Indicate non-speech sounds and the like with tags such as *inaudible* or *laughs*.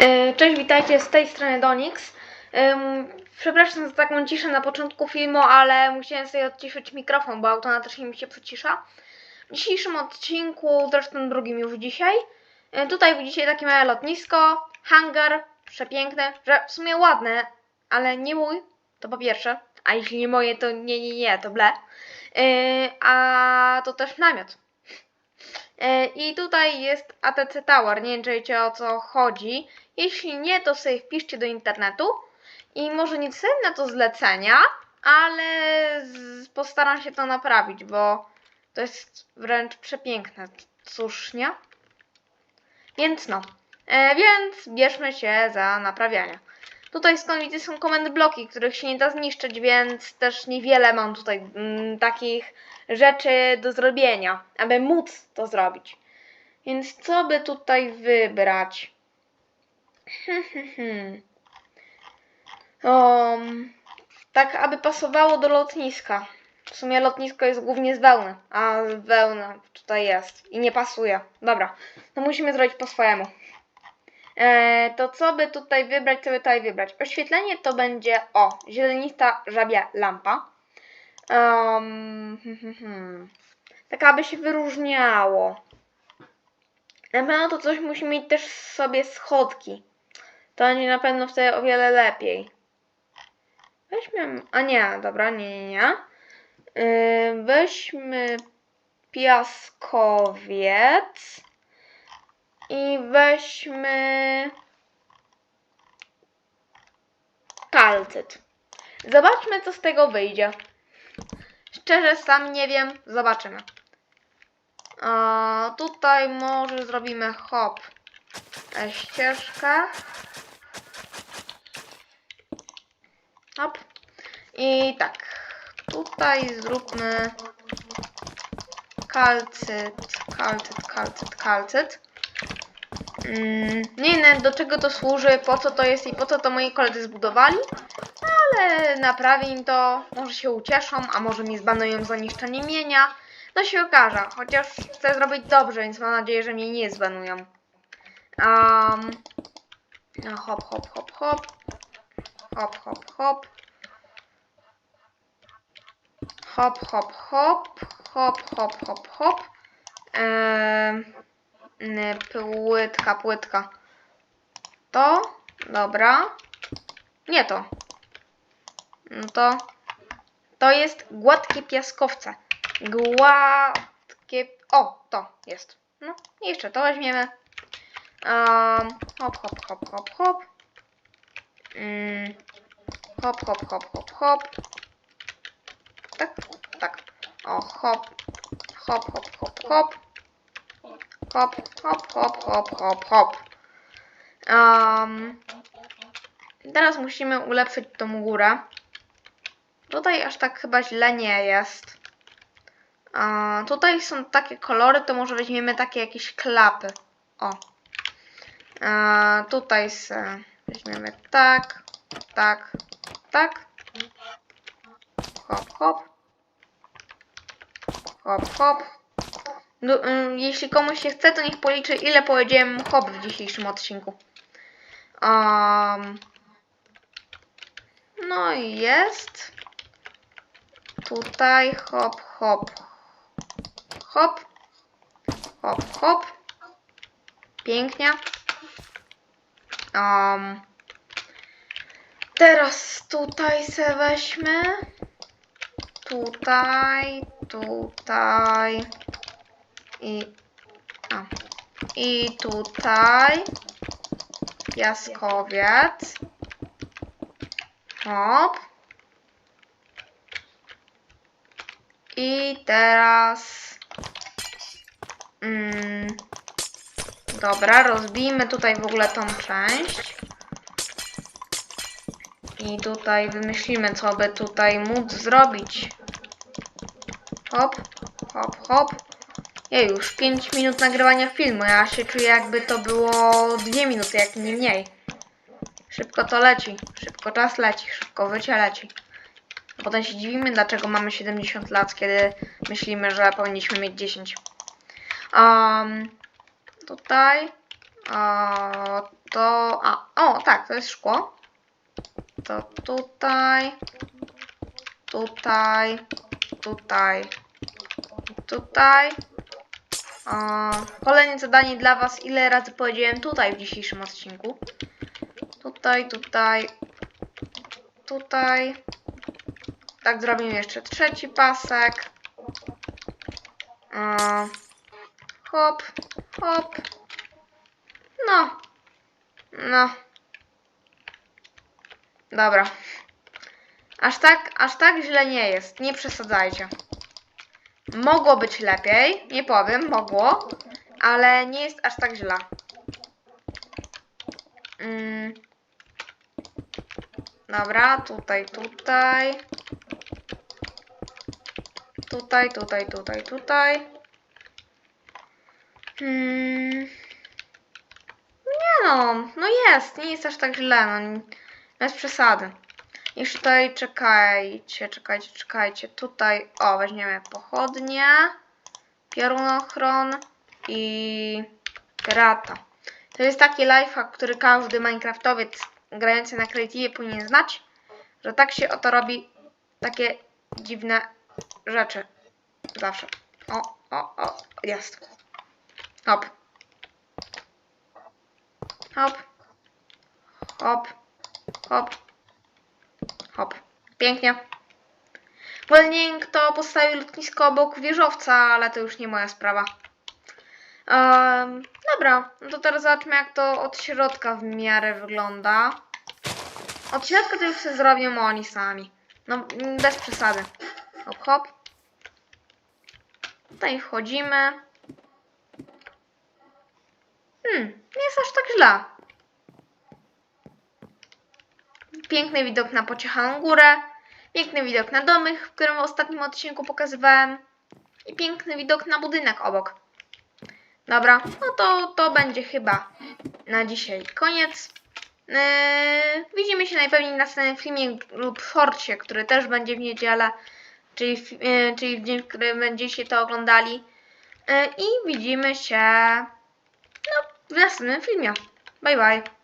E, Cześć, witajcie z tej strony Donix. Przepraszam za taką ciszę na początku filmu, ale musiałem sobie odciszyć mikrofon, bo automatycznie mi się przycisza. W dzisiejszym odcinku, zresztą drugim już dzisiaj, e, tutaj widzicie takie małe lotnisko, hangar, przepiękne, że w sumie ładne, ale nie mój, to po pierwsze, a jeśli nie moje, to nie, nie, nie, to ble. E, A to też namiot. I tutaj jest ATC Tower. Nie wiem, czy wiecie o co chodzi. Jeśli nie, to sobie wpiszcie do internetu. I może nie cenię na to zlecenia, ale postaram się to naprawić, bo to jest wręcz przepiękne. Cóż, nie? Więc no. E, więc bierzmy się za naprawianie. Tutaj skąd widzę są komendy bloki, których się nie da zniszczyć, więc też niewiele mam tutaj mm, takich rzeczy do zrobienia, aby móc to zrobić. Więc co by tutaj wybrać? *laughs* Um, tak, aby pasowało do lotniska. W sumie lotnisko jest głównie z wełny, a wełna tutaj jest i nie pasuje. Dobra, to musimy zrobić po swojemu. E, to co by tutaj wybrać, co by tutaj wybrać? Oświetlenie to będzie, o, zielenista żabia lampa. Um, hmm, hmm, hmm. Tak aby się wyróżniało. Na pewno to coś musi mieć też sobie schodki. To będzie na pewno wtedy o wiele lepiej. Weźmy. A nie, dobra, nie, nie, nie. Yy, weźmy piaskowiec. I weźmy kalcyt. Zobaczmy, co z tego wyjdzie. Szczerze, sam nie wiem. Zobaczymy. A, tutaj może zrobimy hop. E, ścieżkę. I tak. Tutaj zróbmy kalcyt, kalcyt, kalcyt, kalcyt. Mm, nie wiem do czego to służy, po co to jest i po co to moi koledzy zbudowali, ale naprawię im to, może się ucieszą, a może mi zbanują za niszczenie mienia. No się okaże, chociaż chcę zrobić dobrze, więc mam nadzieję, że mnie nie zbanują. Um, hop, hop, hop, hop. Hop, hop, hop. Hop, hop, hop. Hop, hop, hop, hop. Ny, płytka, płytka. To? Dobra. Nie to. No to. To jest gładkie piaskowce. Gładkie. O, to jest. No, jeszcze to weźmiemy. Hop, hop, hop, hop, hop. Mm, hop, hop, hop, hop, hop. Tak, tak. O, hop. Hop, hop, hop, hop. Hop, hop, hop, hop, hop, hop. Um, teraz musimy ulepszyć tą górę. Tutaj aż tak chyba źle nie jest. Tutaj są takie kolory, to może weźmiemy takie jakieś klapy. O. A, tutaj se weźmiemy tak, tak, tak. Hop, hop. Hop, hop. No, ym, jeśli komuś się chce, to niech policzy, ile powiedziałem hop w dzisiejszym odcinku. Um, no i jest. Tutaj hop, hop, hop, hop, hop. Pięknie. Um, teraz tutaj se weźmy. Tutaj, tutaj i, a, i tutaj piaskowiec. Hop. I teraz. Mm, dobra, rozbijmy tutaj w ogóle tą część. I tutaj wymyślimy, co by tutaj móc zrobić. Hop, hop, hop. Ja już 5 minut nagrywania filmu. Ja się czuję, jakby to było 2 minuty, jak nie mniej. Szybko to leci. Szybko czas leci. Szybko życie leci. A potem się dziwimy, dlaczego mamy 70 lat, kiedy myślimy, że powinniśmy mieć 10. Um, tutaj. O, to. A, o, tak, to jest szkło. To tutaj. Tutaj. Tutaj. Tutaj. O, kolejne zadanie dla Was. Ile razy powiedziałem tutaj w dzisiejszym odcinku? Tutaj, tutaj. Tutaj. Tak, zrobimy jeszcze trzeci pasek. O, hop, hop. No. No. Dobra. Aż tak, aż tak źle nie jest. Nie przesadzajcie. Mogło być lepiej, nie powiem, mogło, ale nie jest aż tak źle. Mm. Dobra, tutaj, tutaj. Tutaj, tutaj, tutaj, tutaj. Hmm. Nie no, no jest, nie jest aż tak źle, no bez przesady. Jeszcze tutaj czekajcie, czekajcie, czekajcie. Tutaj, o, weźmiemy pochodnie, piorunochron i grata. To jest taki lifehack, który każdy Minecraftowiec grający na Creative powinien znać, że tak się oto robi takie dziwne rzeczy. Zawsze. O, o, o, jest. Hop. Hop. Hop. Hop. Hop. Pięknie. Wolnięk to postawił lotnisko obok wieżowca, ale to już nie moja sprawa. Em, dobra, no to teraz zobaczmy jak to od środka w miarę wygląda. Od środka to już sobie zrobią oni sami. No, bez przesady. Hop, hop. Tutaj wchodzimy. Hmm, nie jest aż tak źle. Piękny widok na pociechaną górę. Piękny widok na domy, w którym w ostatnim odcinku pokazywałem. I piękny widok na budynek obok. Dobra, no to, to będzie chyba na dzisiaj koniec. Yy, widzimy się najpewniej w następnym filmie lub shorcie, który też będzie w niedzielę, czyli w, yy, czyli w dzień, w którym będziecie to oglądali. Yy, I widzimy się w następnym filmie. Bye bye.